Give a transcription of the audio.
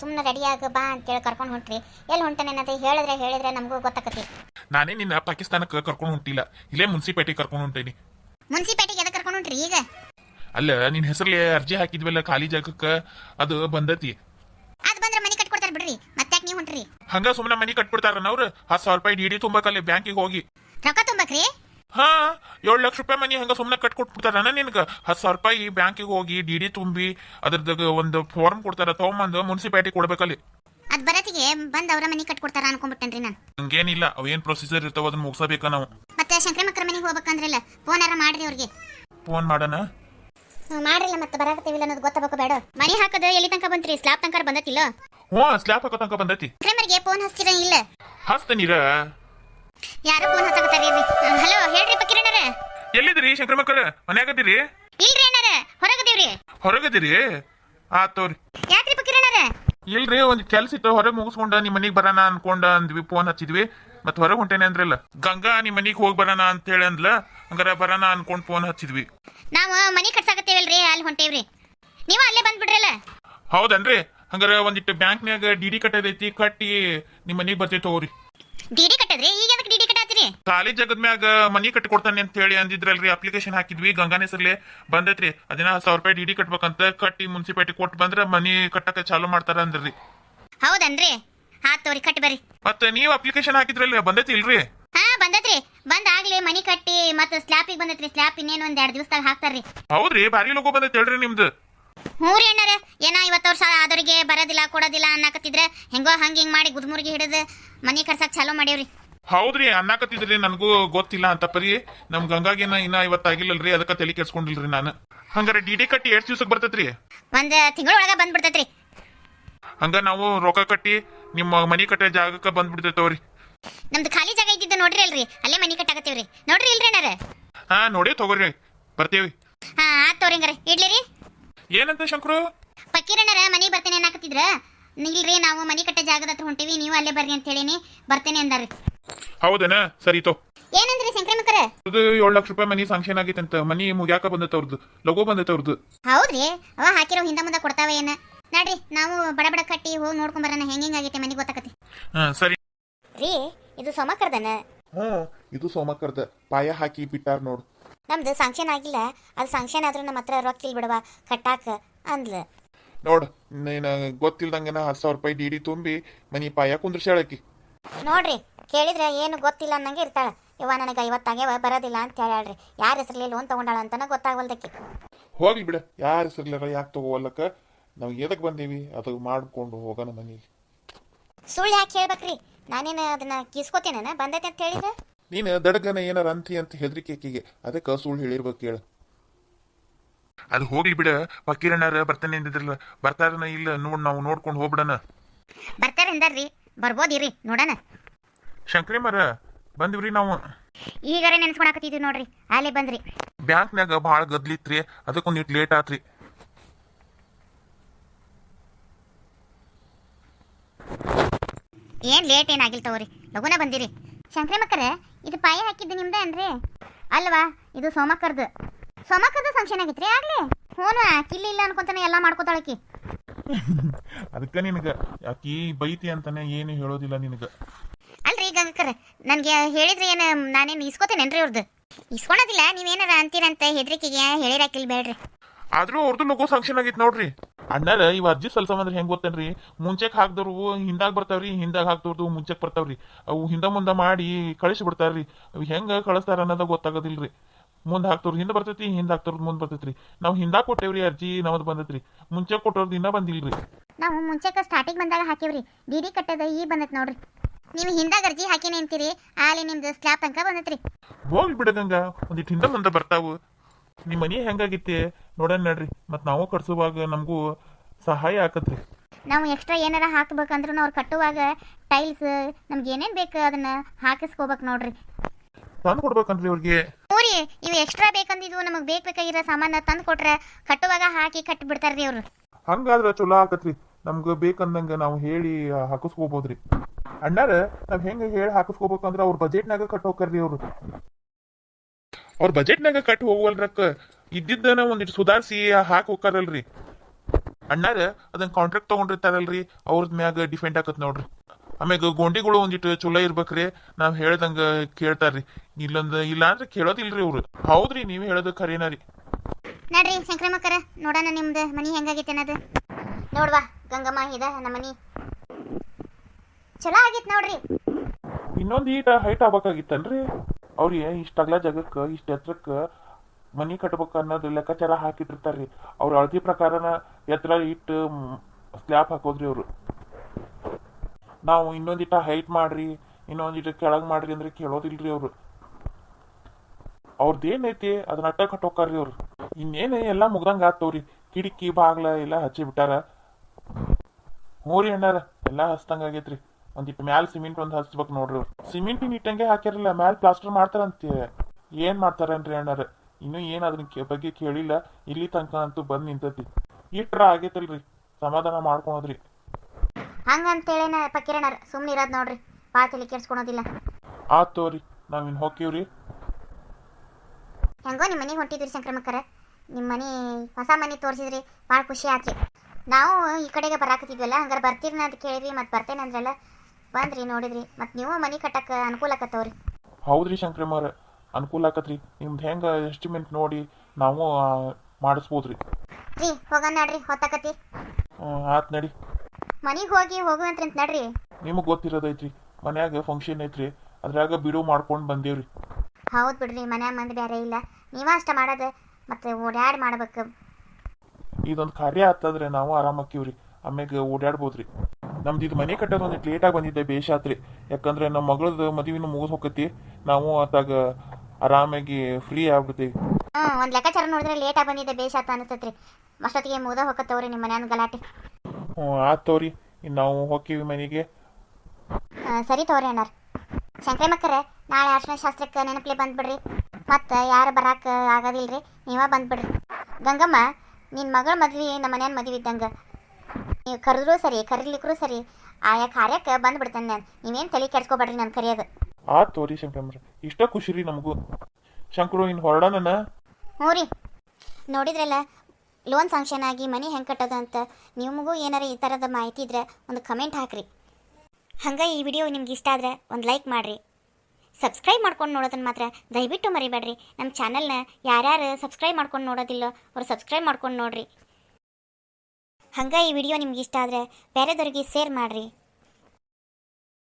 ಸುಮ್ಮನೆ ರೆಡಿಯಾಗ ಬಾ ಅಂತೇಳಿ ಕರ್ಕೊಂಡು ಹೊಂಟ್ರಿ ಎಲ್ಲಿ ಹೊಂಟಾನೆ ಅಂತ ಹೇಳಿದ್ರೆ ಹೇಳಿದ್ರೆ ನಮಗೂ ಗೊತ್ತಾಕತಿ. ನಾನೇ ನಿನ್ನ ಪಾಕಿಸ್ತಾನಕ್ಕೆ ಕರ್ಕೊಂಡು ಹೊಂಟಿಲ್ಲ. ಇಲ್ಲೇ ಮುನ್ಸಿಪೇಟೆಗೆ ಕರ್ಕೊಂಡು ಹೊಂಟೇನಿ. ಮುನ್ಸಿಪೇಟೆಗೆ ಎದಕ್ಕೆ ಕರ್ಕೊಂಡು ಹೊಂಟ್ರಿ ಈಗ? ಅಲ್ಲ ನಿನ್ನ ಹೆಸರಲ್ಲಿ ಅರ್ಜಿ ಹಾಕಿದ್ವಲ್ಲ ಖಾಲಿ ಜಾಗಕ್ಕೆ? ಅದು ಬಂದತಿ. ಅದು ಬಂದ್ರೆ ಮನೆ ಕಟ್ಕೊಡ್ತಾರೆ ಬಿಡ್ರಿ. ಮತ್ತೆ ನೀವು ಹೊಂಟ್ರಿ? ಹಂಗ ಸುಮ್ಮನೆ ಮನಿ ಕಟ್ಬಿಡ್ತಾರ ಅವ್ರು? ಹತ್ತು ಸಾವಿರ ರೂಪಾಯಿ ಡಿ ಡಿ ತುಂಬಕಲ್ಲಿ ಬ್ಯಾಂಕಿಗೆ ಹೋಗಿ. ರೊಕ್ಕ ತುಂಬಕ್ರಿ? ಹಾ ಏಳು ಲಕ್ಷ ರೂಪಾಯಿ ಮನಿ ಹಂಗ ಸುಮ್ಮನೆ ಕಟ್ಕೊಟ್ಬಿಡ್ತಾರ ನಿನ್ಗ. ಹತ್ತು ಸಾವಿರ ರೂಪಾಯಿ ಬ್ಯಾಂಕಿಗೆ ಹೋಗಿ ಡಿ ಡಿ ತುಂಬಿ ಅದ್ರದಾಗ ಒಂದು ಫಾರ್ಮ್ ಕೊಡ್ತಾರ ತಗೊಂಬಂದು ಮುನ್ಸಿಪಾಲಿಟಿ ಕೊಡ್ಬೇಕಲ್ಲಿ. ಅದ್ ಬರತ್ತಿಗೆ ಬಂದ್ ಅವ್ರ ಮನಿ ಕಟ್ಕೊಡ್ತಾರ ಅನ್ಕೊಂಡ್ಬಿಟ್ಟೇನ್ರಿ ನಾನು. ಹಂಗೇನಿಲ್ಲ ಅವೇನ್ ಪ್ರೊಸೀಜರ್ ಇರ್ತಾವ ಅದನ್ನ ಮುಗಿಸಬೇಕ ನಾವು. ಮತ್ತೆ ಶಂಕರಮಕ್ಕರ ಮನೆಗೆ ಹೋಗ್ಬೇಕಂದ್ರಲ್ಲ ಯಾರ ಮಾಡ್ರಿ ಅವ್ರಿಗೆ? ಫೋನ್ ಮಾಡೋಣ. ಮಾಡ್ರಿಲ್ಲ ಮತ್ತೆ ಬರಾಕತ್ತೀವಿಲ್ಲ ಅನ್ನೋದು ಗೊತ್ತಾಗಬೇಕು ಬೇಡ. ಮನಿ ಹಾಕದ ಎಲ್ಲಿ ತನಕ ಬಂತ್ರಿ? ಸ್ಲಾಬ್ ತನಕ ಬಂದತಿಲ್ಲ? ಹ್ಞೂ ಸ್ಲ್ಯಾಪ್ ಹಾಕೋ ತನಕ ಬಂದೈತಿ. ಶಂಕರಮ್ಮರಿಗೆ ಫೋನ್ ಹಚ್ಚಿರ ಇಲ್ಲ. ಹಸ್ತ ಯಾರೋ ಫೋನ್ ಹಚ್ಚಕತ್ತಾರಿ ಹಲೋ ಹೇಳ್ರಿ ಪಕ್ಕಿರಣ್ಣರ ಎಲ್ಲಿದ್ರಿ ಶಂಕರಮಕ್ಕರ ಮನೆಯಾಗದಿರಿ ಇಲ್ರಿ ಅಣ್ಣಾರ ಹೊರಗದೀವ್ರಿ. ಹೊರಗದಿರಿ? ತೋರಿ. ಯಾಕ್ರಿ ಪಕ್ಕಿರಣ್ಣರ ಇಲ್ರಿ ಒಂದ್ ಕೆಲ್ಸ ಇತ್ತು ಹೊರಗೆ ಮುಗಿಸ್ಕೊಂಡ ನಿಮ್ ಮನಿಗ್ ಬರೋಣ ಅನ್ಕೊಂಡ ಅಂದ್ವಿ ಫೋನ್ ಹಚ್ಚಿದ್ವಿ. ಮತ್ ಹೊರಗೆ ಹೊಂಟೇನೆ ಅಂದ್ರಲ್ಲ. ಗಂಗಾ ನಿಮ್ ಮನಿಗ್ ಹೋಗಿ ಬರೋಣ ಅಂತ ಹೇಳಿ ಅಂದ್ಲ ಹಂಗಾರ ಬರೋಣ ಅನ್ಕೊಂಡ್ ಫೋನ್ ಹಚ್ಚಿದ್ವಿ. ನಾವು ಮನೆ ಕಟ್ಸಾಕತ್ತೇವಲ್ರಿ ಅಲ್ಲಿ ಹೊಂಟೇವ್ರಿ. ನೀವು ಅಲ್ಲೇ ಬಂದ್ಬಿಡ್ರಲ್ಲ? ಹೌದನ್ರಿ? ಹಂಗಾರ ಒಂದಿಟ್ಟು ಬ್ಯಾಂಕ್ನ್ಯಾಗ ಡಿ ಡಿ ಕಟ್ಟದೈತಿ ಕಟ್ಟಿ ನಿಮ್ ಮನಿಗ್ ಬರ್ತೈತಿ ತಗೋರಿ. ಡಿಡಿ ಕಟ್ಟದ್ರಿ? ಖಾಲಿ ಜಗದ್ ಮ್ಯಾಗ ಮನಿ ಕಟ್ಟಿ ಕೊಡ್ತಾನೆ ಅಂತ ಹೇಳಿ ಅಂದಿದ್ರಲ್ರಿ ಅಪ್ಲಿಕೇಶನ್ ಹಾಕಿದ್ವಿ ಗಂಗಾನ ಹೆಸರ್ಲೆ ಬಂದೈತ್ರಿ. ಅದನ್ನ ಸಾವಿರ ರೂಪಾಯಿ ಡಿಡಿ ಕಟ್ಬೇಕಂತ ಕಟ್ಟಿ ಮುನ್ಸಿಪಾಲಿಟಿ ಕೊಟ್ಟು ಬಂದ್ರ ಮನಿ ಕಟ್ಟಕ್ಕೆ ಚಾಲು ಮಾಡ್ತಾರ ಅಂದ್ರಿ. ಹೌದನ್ರಿ? ಹಾ ತೋರಿ ಕಟ್ಟಿ ಬರ್ರಿ. ಮತ್ತೆ ನೀವ್ ಅಪ್ಲಿಕೇಶನ್ ಹಾಕಿದ್ರಲ್ರಿ ಬಂದೈತಿ ಇಲ್ರಿ? ಹಾ ಬಂದತ್ರಿ. ಬಂದ್ ಆಗ್ಲಿ ಮನಿ ಕಟ್ಟಿ ಮತ್ತ ಸ್ಲ್ಯಾಪಿಗೆ ಬಂದತ್ರಿ. ಸ್ಲ್ಯಾಪ್ ಇನ್ನೇನು ಒಂದ್ ಎರಡ್ ದಿವಸದಾಗ ಹಾಕ್ತಾರ್ರಿ. ಹೌದ್ರಿ ಬಾರಿ ಲೋಗೋ ಬಂದೈತಿ ಹೇಳ್ರಿ ನಿಮ್ದು. ಹ್ಞೂ ರೀ ಅಣ್ಣಾರ. ಏನೋ ಇವತ್ತು ವರ್ಷ ಆದವ್ರಿಗೆ ಬರೋದಿಲ್ಲ ಕೊಡೋದಿಲ್ಲ ಅನ್ನಕತ್ತಿದ್ರೆ ಹೆಂಗೋ ಹಂಗ ಹಿಂಗ್ ಮಾಡಿ ಗುದ್ಮುರ್ಗಿ ಹಿಡಿದು ಮನಿ ಕಟ್ಸಕ್ಕೆ ಚಾಲೂ ಮಾಡೇವ್ರಿ ಹೌದ್ರಿ ಅನ್ನಕತ್ತಿದ್ರಿ ನನಗೂ ಗೊತ್ತಿಲ್ಲ ಅಂತ ಪರಿ. ನಮ್ ಗಂಗಾಗೇನ ಇನ್ನ ಇವತ್ತಾಗಿಲ್ಲಲ್ರಿ ಅದಕ್ಕ ತಲೆ ಕೆಡ್ಸ್ಕೊಂಡಿಲ್ರಿ ನಾನು. ಹಂಗಾರೆ ಡಿ ಡಿ ಕಟ್ಟಿ ಎಷ್ಟು ದಿವ್ಸಕ್ಕೆ ಬರ್ತೈತ್ರಿ? ಒಂದ್ ತಿಂಗಳೊಳಗ ಬಂದ್ಬಿಡ್ತೈತ್ರಿ. ಹಂಗ ನಾವು ರೊಕ್ಕ ಕಟ್ಟಿ ನಿಮ್ಮ ಮನಿ ಕಟ್ಟೋ ಜಾಗಕ್ಕೆ ಬಂದ್ಬಿಡ್ತೈತವ್ರಿ ನಮ್ದು ಖಾಲಿ ಜಾಗ ಇದ್ದಿದ್ದು ನೋಡ್ರಿ ಅಲ್ರಿ ಅಲ್ಲೇ ಮನಿ ಕಟ್ಟಾಕತ್ತೀವ್ರಿ. ನೋಡ್ರಿ ಇಲ್ರಿ ಅಣ್ಣಾರ? ಹಾ ನೋಡಿ ತಗೋರಿ ಬರ್ತೇವಿ. ಹಾ ಆತ್ ತೋರಿ ಹಂಗಾರೆ. ಇಡ್ಲಿ ರೀ? ಏನಂತ ಶಂಕರು? ಪಕ್ಕೀರಣ್ಣರ ಮನಿ ಬರ್ತೇನೆ ಅನ್ನಕತ್ತಿದ್ರ? ಇಲ್ರಿ ನಾವು ಮನಿ ಕಟ್ಟ ಜಾಗದ ಹತ್ರ ಹೊಂಟಿವಿ ನೀವು ಅಲ್ಲೇ ಬರ್ರಿ ಅಂತ ಹೇಳಿನಿ ಬರ್ತೇನೆ ಅಂದಾರ್ರಿ. ಹೌದನ? ಸರಿ ತೋ. ಏನಂದ್ರಿ ಸಂಕ್ರಮಕರ ಅದು ಏಳು ಲಕ್ಷ ರೂಪಾಯಿ ಮನಿ ಸಾಂಕ್ಷನ್ ಆಗೈತಂತ ಮನಿ ಮುಗ್ಯಾಕ ಬಂದೈತೆ ಅವ್ರದ್ದು ಲಗೋ ಬಂದೈತೆ ಅವ್ರದ್ದು ಹೌದ್ರಿ? ಅವ ಹಾಕಿರೋ ಹಿಂದ ಮುಂದೆ ಕೊಡ್ತಾವ ಏನ? ನಡ್ರಿ ನಾವು ಬಡ ಬಡ ಕಟ್ಟಿ ಹೋಗಿ ನೋಡ್ಕೊಂಡ್ ಬರೋಣ. ಹೆಂಗ್ ಹೆಂಗ್ ಆಗೈತೆ ಮನಿ ಗೊತ್ತಾಕತಿ? ಹಾ ಸರಿ. ರೀ ಇದು ಸೋಮಕರ್ದನ? ಹಾ ಇದು ಸೋಮಕರ್ದ. ಪಾಯ ಹಾಕಿ ಬಿಟ್ಟಾರ ನೋಡು. ನಮ್ದು ಸಾಂಕ್ಷನ್ ಆಗಿಲ್ಲ. ಅದು ಸಾಂಕ್ಷನ್ ಆದ್ರೂ ನಮ್ಮ ಹತ್ರ ರೊಕ್ಕ ಇಲ್ಲ ಬಿಡವಾ ಕಟ್ಟಾಕ ಅಂದ್ಲ. ನೋಡು ನೀನು ಗೊತ್ತಿಲ್ದಂಗೆನ ಹತ್ತು ಸಾವಿರ ರೂಪಾಯಿ ಡಿ ಡಿ ತುಂಬಿ ಮನಿ ಪಾಯ ಕುಂದ್ರಸಾಳಕಿ ನೋಡ್ರಿ ಕೇಳಿದ್ರೆ ಏನು ಗೊತ್ತಿಲ್ಲ ಅನ್ನಂಗೆ ಇರ್ತಾಳ. ಇವ ನನಗೆ ಐವತ್ತಾಗೆ ಬರೋದಿಲ್ಲ ಅಂತ ಹೇಳ್ಯಾಳ್ರಿ ಯಾರ ಹೆಸರಲ್ಲಿ ಲೋನ್ ತಗೊಂಡಾಳ ಅಂತನ ಗೊತ್ತಾಗವಲ್ದಕ್ಕೆ. ಹೋಗ್ಲಿ ಬಿಡ. ಯಾರ ಹೆಸರಲ್ಲಿ ಯಾಕೆ ತಗೋವಲ್ಲಕ್ಕ? ನಾವು ಎದಕ್ಕೆ ಬಂದೀವಿ? ಅದು ಮಾಡ್ಕೊಂಡು ಹೋಗೋಣ ಮನೇಲಿ ಸುಳ್ಳು ಯಾಕೆ ಹೇಳ್ಬೇಕ್ರಿ? ನಾನೇನು ಅದನ್ನ ಕಿಸ್ಕೋತೇನ ಬಂದೈತೆ ಅಂತ ಹೇಳಿದ್ರೆ? ನೀನು ದಡಗನ ಏನಾರ ಅಂತಿ ಅಂತ ಹೆದರಿಕೆ ಆಕಿಗೆ. ಅದಕ್ಕೆ ಸುಳ್ಳು ಹೇಳಿರ್ಬೇಕು ಹೇಳ ಅದು ಹೋಗ್ಲಿ ಬಿಡ. ಫಕೀರಣ್ಣರ ಬರ್ತಾನೆ ಅಂದಿದ್ರಲ್ಲ ಬರ್ತಾರನ ಇಲ್ಲ ನೋಡ್ ನಾವು ನೋಡ್ಕೊಂಡು ಹೋಗ್ಬಿಡಣ. ಬರ್ತಾರೆ ಅಂದಾರ್ರಿ ಬರ್ಬೋದಿರಿ ನೋಡೋಣ. ಶಂಕರಿ ಮರ ನಾವು. ಈಗಾರೆ ನೆನ್ಸ್ಕೊಳಕತ್ತಿದ್ವಿ ನೋಡ್ರಿ ಅಲ್ಲೇ ಬಂದ್ರಿ. ಬ್ಯಾಂಕ್ನಾಗ ಭಾಳ ಗದ್ಲಿತ್ರಿ ಅದಕ್ಕೊಂದಿಟ್ಟು ಲೇಟ್ ಆತ್ರಿ. ಏನ್ ಲೇಟ್ ಏನಾಗಿಲ್ಲ ತಗೋರಿ ಲಗುನ ಬಂದಿರಿ. ಶಂಕರಮ್ಮಕ್ಕರ ಇದು ಪಾಯ ಹಾಕಿದ್ದು ನಿಮ್ದೇ ಅನ್ರಿ ಅಲ್ವಾ ಇದು ಸೋಮಕ್ಕರ್ದು. ಸೋಮಕ್ಕರ್ದು ಫಂಕ್ಷನ್ ಆಗಿತ್ರಿ ಆಗ್ಲಿ. ಹ್ಞೂ ಕಿಲ್ಲಿ ಇಲ್ಲ ಅನ್ಕೊಂತಾನೆ ಎಲ್ಲ ಮಾಡ್ಕೋತಾಳಕಿ ಅದಕ್ಕೆ ನಿನಗ ಆಕಿ ಬೈತಿ ಅಂತಾನೆ ಏನು ಹೇಳೋದಿಲ್ಲ ನಿನಗ. ಅಲ್ರಿ ನನಗೆ ಹೇಳಿದ್ರೆ ಏನು ನಾನೇನು ಇಸ್ಕೋತೇನೇನ್ರಿ ಅವ್ರದ್ದು ಇಸ್ಕೊಳೋದಿಲ್ಲ ನೀವೇನಾರ ಅಂತೀರಂತ ಹೆದರಿಕೆಗೆ ಹೇಳಿರಾಕಿಲ್ ಬೇಡ್ರಿ. ಆದ್ರೂ ಅವ್ರದ್ದು ಲಗೋ ಸಂಕ್ಷನ್ ಆಗಿತ್ತು ನೋಡ್ರಿ. ಅಣ್ಣಾರ ಇವ್ ಅರ್ಜಿ ಸಲ್ಸಮಂದ್ರೆ ಹೆಂಗ್ ಗೊತ್ತೇನ್ರಿ? ಮುಂಚೆಕ್ ಹಾಕ್ದವ್ರು ಹಿಂದಾಗ ಬರ್ತಾವ್ರಿ ಹಿಂದಾಗ ಹಾಕ್ದವ್ರದು ಮುಂಚೆಕ್ ಬರ್ತಾವ್ರಿ. ಅವು ಹಿಂದ ಮುಂದ ಮಾಡಿ ಕಳಿಸಿ ಬಿಡ್ತಾರ್ರಿ. ಅವು ಹೆಂಗ ಕಳಿಸ್ತಾರ ಅನ್ನೋದ ಗೊತ್ತಾಗೋದಿಲ್ರಿ. ಮುಂದ್ ಹಾಕ್ತವ್ರು ಹಿಂದ ಬರ್ತೈತಿ ಹಿಂದ ಹಾಕ್ತವ್ರ ಮುಂದ್ ಬರ್ತೈತ್ರಿ. ನಾವು ಹಿಂದ ಕೊಟ್ಟೇವ್ರಿ ಅರ್ಜಿ ನಮ್ದು ಬಂದೈತ್ರಿ. ಮುಂಚೆ ಕೊಟ್ಟವ್ರದ್ದು ಇನ್ನ ಬಂದಿಲ್ರಿ. ನಾವು ಮುಂಚೆಕ ಸ್ಟಾರ್ಟಿಂಗ್ ಬಂದಾಗ ಹಾಕಿವ್ರಿ. ಡಿ ಡಿ ಕಟ್ಟದ ಈ ಬಂದೈತೆ ನೋಡ್ರಿ. ನೀವು ಹಿಂದಾಗ ಅರ್ಜಿ ಹಾಕಿನಿ ಅಂತೀರಿ? ಆಲಿ ನಿಮ್ದು ಸ್ಲ್ಯಾಪ್ ತನಕ ಬಂದತ್ರಿ. ಹೋಗ್ಲಿ ಬಿಡಗಂಗ ಒಂದಿಟ್ಟು ಹಿಂದ ಮುಂದೆ ಬರ್ತಾವು. ನಿಮ್ಮ ಮನೆ ಹೆಂಗಾಗಿತ್ತೆ? ನೋಡೋಣ ನಡ್ರಿ. ಮತ್ ನಾವು ಕಟ್ಸುವಾಗ ನಮಗೂ ಸಹಾಯ ಆಕತ್ರಿ. ನಾವು ಎಕ್ಸ್ಟ್ರಾ ಏನಾರ ಹಾಕ್ಬೇಕಂದ್ರೂ ಅವ್ರು ಕಟ್ಟುವಾಗ ಟೈಲ್ಸ್ ನಮ್ಗೆ ಏನೇನು ಬೇಕು ಅದನ್ನ ಹಾಕಿಸ್ಕೋಬೇಕು ನೋಡ್ರಿ. ತಂದು ಕೊಡ್ಬೇಕನ್ರಿ ಅವ್ರಿಗೆ. ಊರಿ ಇವು ಎಕ್ಸ್ಟ್ರಾ ಬೇಕಂದಿದ್ವು ನಮಗೆ ಬೇಕು ಬೇಕಾಗಿರೋ ಸಾಮಾನ ತಂದು ಕೊಟ್ರೆ ಕಟ್ಟುವಾಗ ಹಾಕಿ ಕಟ್ಟಿ ಬಿಡ್ತಾರ್ರಿ ಅವರು. ಹಂಗಾದ್ರೆ ಚಲೋ ಆಕತ್ರಿ. ನಮ್ಗ ಬೇಕಂದಂಗ ನಾವು ಹೇಳಿ ಹಾಕಿಸ್ಕೋಬೋದ್ರಿ. ಅಣ್ಣಾರ ನಾವ್ ಹೆಂಗ ಹೇಳಿ ಹಾಕಿಸ್ಕೋಬೇಕಂದ್ರ ಅವ್ರ ಬಜೆಟ್ನಾಗ ಕಟ್ ಹೋಗ್ರಿ ಅವ್ರು. ಅವ್ರ ಬಜೆಟ್ನಾಗ ಕಟ್ ಹೋಗಲ್ರಕ್ಕ ಇದ್ದಿದ್ದನ ಒಂದಿಟ್ ಸುಧಾರಿಸಿ ಹಾಕಿ ಹೋಗ್ರಲ್ರಿ ಅಣ್ಣಾರ ಅದನ್ನ ಕಾಂಟ್ರಾಕ್ಟ್ ತಗೊಂಡಿರ್ತಾರಲ್ರಿ ಅವ್ರದ್ ಮ್ಯಾಗ ಡಿಫೆಂಡ್ ಆಕತ್ ನೋಡ್ರಿ. ಆಮ್ಯಾಗ ಗೋಂಡಿಗಳು ಒಂದಿಟ್ಟು ಚಲೋ ಇರ್ಬೇಕ್ರಿ, ನಾವ್ ಹೇಳ್ದಂಗ ಕೇಳ್ತಾರ್ರಿ. ಇಲ್ಲೊಂದ್ ಇಲ್ಲ ಅಂದ್ರೆ ಕೇಳೋದಿಲ್ರಿ ಅವ್ರು. ಹೌದ್ರಿ, ನೀವ್ ಹೇಳೋದು ಖರೇನ ನಡ್ರಿ ಶಂಕ್ರಮಕ್ಕರ, ನೋಡೋಣ ನಿಮ್ದು ಮನಿ ಹೆಂಗಾಗೈತೆ ನೋಡ್ವಾ, ಗಂಗಮ್ಮ ಇದ ನಮ್ಮ ಮನಿ. ಚಲೋ ಆಗಿತ್ತು ನೋಡ್ರಿ. ಇನ್ನೊಂದ್ ಈಟ ಹೈಟ್ ಆಗ್ಬೇಕಾಗಿತ್ತನ್ರಿ ಅವ್ರಿಗೆ ಇಷ್ಟ ಅಗಲ ಜಾಗಕ್ಕ, ಇಷ್ಟ ಎತ್ತರಕ್ಕ ಮನಿ ಕಟ್ಬೇಕು ಅನ್ನೋದು ಲೆಕ್ಕಾಚಾರ ಹಾಕಿಟ್ಟಿರ್ತಾರ್ರಿ ಅವ್ರ ಅಳತಿ ಪ್ರಕಾರನ ಎತ್ತರ ಇಟ್ಟು ಸ್ಲ್ಯಾಬ್ ಹಾಕೋದ್ರಿ ಅವ್ರು. ನಾವು ಇನ್ನೊಂದಿಟ ಹೈಟ್ ಮಾಡ್ರಿ ಇನ್ನೊಂದಿಟ ಕೆಳಗ್ ಮಾಡ್ರಿ ಅಂದ್ರೆ ಕೇಳೋದಿಲ್ರಿ ಅವ್ರು. ಅವ್ರದ್ದೇನೈತಿ ಅದನ್ನ ಅಟ್ಟ ಕಟ್ಟೋಕಾರ್ರಿ ಅವ್ರು. ಇನ್ನೇನು ಎಲ್ಲ ಮುಗ್ದಂಗ ಆತವ್ರಿ. ಕಿಟಕಿ, ಬಾಗ್ಲ ಎಲ್ಲ ಹಚ್ಚಿ ಬಿಟ್ಟಾರ. ಹ್ಞೂ ರೀ ಅಣ್ಣಾರ, ಎಲ್ಲ ಹಚ್ದಂಗ ಆಗೈತ್ರಿ. ಒಂದಿಟ್ಟು ಮ್ಯಾಲ ಸಿಮೆಂಟ್ ಒಂದ್ ಹಚ್ಬೇಕು ನೋಡ್ರಿ. ಸಿಮೆಂಟ್ ಇಟ್ಟಂಗೆ ಹಾಕಿರಲ್ಲ ಮ್ಯಾಲ ಪ್ಲಾಸ್ಟರ್ ಮಾಡ್ತಾರಂತೆ. ಏನ್ ಮಾಡ್ತಾರನ್ರಿ ಅಣ್ಣಾರ? ಇನ್ನು ಏನ್ ಅದ್ರ ಬಗ್ಗೆ ಕೇಳಿಲ್ಲ. ಇಲ್ಲಿ ತನಕ ಅಂತೂ ಬಂದ್ ನಿಂತತಿ. ಇಟ್ರ ಆಗೈತಲ್ರಿ. ಸಮಾಧಾನ ಮಾಡ್ಕೊಳೋದ್ರಿ. ಹಂಗಂತೇಳೇನ ಪಕ್ಕಿರಣರ್ ಸುಮ್ಮನೆ ಇರೋದು ನೋಡ್ರಿ. ಭಾಳ ತಲೆ ಕೆಡ್ಸ್ಕೊಳೋದಿಲ್ಲ. ಆತ್ ತೋರಿ ನಾವ್ ಇನ್ ಹೋಗ್ತೀವ್ರಿ. ಹೆಂಗೋ ನಿಮ್ಮ ಮನೆಗೆ ಹೊಂಟಿದ್ರಿ ಸಂಕ್ರಮಕ್ಕರ ನಿಮ್ಮ ಮನೆ ಹೊಸ ಮನೆ ತೋರಿಸಿದ್ರಿ. ಭಾಳ ಖುಷಿ ಆತ್ರಿ. ನಾವು ಈ ಕಡೆಗೆ ಬರಾಕತ್ತಿದ್ವಲ್ಲ ಹಂಗಾರೆ ಬರ್ತೀರಿ ಅಂತ ಕೇಳಿದ್ರಿ ಮತ್ತೆ ಬರ್ತೇನೆ ಅಂದ್ರಲ್ಲ ಬಂದ್ರಿ ನೋಡಿದ್ರಿ ಮತ್ತು ನೀವು ಮನಿ ಕಟ್ಟಕ್ಕೆ ಅನುಕೂಲ ಆಕತ್ತವ್ರಿ ಹೌದ್ರಿ ಶಂಕ್ರಮ್ಮವ್ರ ಅನುಕೂಲ ಆಕತ್ರಿ. ನಿಮ್ದು ಹೆಂಗ ಎಸ್ಟಿಮೇಟ್ ನೋಡಿ ನಾವು ಮಾಡಿಸ್ಬೋದ್ರಿ. ರೀ ಹೋಗೋಣ ನಡ್ರಿ ಹೊತ್ತಾಕತಿ ಆತ್ ನಡಿ. ಮನೆಗೆ ಹೋಗಿ ಹೋಗುವಂತ್ರಿ ಅಂತ ನಡ್ರಿ. ನಿಮಗೆ ಗೊತ್ತಿರೋದೈತ್ರಿ ಮನ್ಯಾಗ ಫಂಕ್ಷನ್ ಐತ್ರಿ ಅದ್ರಾಗ ಬಿಡು ಮಾಡ್ಕೊಂಡ್ ಬಂದೇವ್ರಿ. ಹೌದು ಬಿಡ್ರಿ ಮನ್ಯಾಗ ಮಂದಿ ಬೇರೆ ಇಲ್ಲ. ನೀವ ಅಷ್ಟ ಮಾಡೋದು ಮತ್ತೆ ಓಡಾಡಿ ಮಾಡ್ಬೇಕು. ಇದೊಂದು ಕಾರ್ಯ ಆತಂದ್ರೆ ನಾವು ಆರಾಮಾಕಿವ್ರಿ ಆಮ್ಯಾಗ ಓಡಾಡ್ಬೋದ್ರಿ ನಮ್ದು ಇದು ಮನೆ ಕಟ್ಟೋದು ಒಂದಿಟ್ಟು ಲೇಟಾಗಿ ಬಂದಿದ್ದೆ ಬೇಷಾತ್ರಿ. ಯಾಕಂದ್ರೆ ನಮ್ಮ ಮಗಳದ ಮದುವೆನೂ ಮುಗಿಸ್ ಹೋಗತಿ ನಾವು ಅತ್ತಾಗ ಆರಾಮಾಗಿ ಫ್ರೀ ಆಗ್ಬಿಡ್ತೀವಿ. ಹ್ಞೂ ಒಂದು ಲೆಕ್ಕಾಚಾರ ನೋಡಿದ್ರೆ ಲೇಟಾಗಿ ಬಂದಿದ್ದೆ ಬೇಷಾತ ಅನಿಸ್ತೈತ್ರಿ ಅಷ್ಟೊತ್ತಿಗೆ ಮುಗ್ದ ಹೋಗತ್ತವ್ರಿ ನಿಮ್ಮ ಮನ್ಯಾನ ಗಲಾಟೆ. ಹ್ಞೂ ಆತ್ ತೋರಿ. ಇನ್ನು ನಾವು ಹೋಗ್ತೀವಿ ಮನೆಗೆ. ಆ, ಸರಿ ತಗೋರಿ ಅಣ್ಣಾರ. ಶಂಕರಮ್ಮಕ್ಕರ ನಾಳೆ ಅರ್ಶನ ಶಾಸ್ತ್ರಕ್ಕೆ ನೆನಪಲೆ ಬಂದ್ಬಿಡ್ರಿ. ಮತ್ತು ಯಾರು ಬರಾಕ ಆಗೋದಿಲ್ರಿ ನೀವ ಬಂದ್ಬಿಡ್ರಿ. ಗಂಗಮ್ಮ ನಿನ್ನ ಮಗಳ ಮದ್ವೆ ನಮ್ಮ ಮನ್ಯಾನ ಮದ್ವೆ ಇದ್ದಂಗೆ. ನೀವು ಕರೆದ್ರು ಸರಿ ಕರೀಲಿಕ್ರು ಸರಿ. ಆಯಾ ಕಾರ್ಯಕ್ಕೆ ಬಂದ್ಬಿಡ್ತೇನೆ ನಾನು. ನೀವೇನು ತಲೆ ಕೆಡ್ಸ್ಕೊಬೇಡ್ರಿ ನಾನು ಕರೆಯೋದು. ಆ ತೋರಿ ಶಂಕರಮ್ರ ಇಷ್ಟ ಖುಷಿ ರೀ ನಮಗೂ. ಶಂಕರು ಇನ್ನು ಹೊರಡೋಣ ಹ್ಞೂ ರೀ. ನೋಡಿದ್ರಲ್ಲ ಲೋನ್ ಸಾಂಕ್ಷನ್ ಆಗಿ ಮನಿ ಹೆಂಗೆ ಕಟ್ಟೋದು ಅಂತ. ನಿಮಗೂ ಏನಾರ ಈ ಥರದ ಮಾಹಿತಿ ಇದ್ರೆ ಒಂದು ಕಮೆಂಟ್ ಹಾಕ್ರಿ. ಹಂಗೆ ಈ ವಿಡಿಯೋ ನಿಮ್ಗೆ ಇಷ್ಟ ಆದರೆ ಒಂದು ಲೈಕ್ ಮಾಡಿರಿ. ಸಬ್ಸ್ಕ್ರೈಬ್ ಮಾಡ್ಕೊಂಡು ನೋಡೋದನ್ನ ಮಾತ್ರ ದಯವಿಟ್ಟು ಮರಿಬೇಡ್ರಿ. ನಮ್ಮ ಚಾನಲ್ನ ಯಾರ್ಯಾರು ಸಬ್ಸ್ಕ್ರೈಬ್ ಮಾಡ್ಕೊಂಡು ನೋಡೋದಿಲ್ಲ ಅವ್ರು ಸಬ್ಸ್ಕ್ರೈಬ್ ಮಾಡ್ಕೊಂಡು ನೋಡ್ರಿ. ಹಂಗೆ ಈ ವಿಡಿಯೋ ನಿಮ್ಗೆ ಇಷ್ಟ ಆದರೆ ಬೇರೆದವ್ರಿಗೆ ಶೇರ್ ಮಾಡಿರಿ.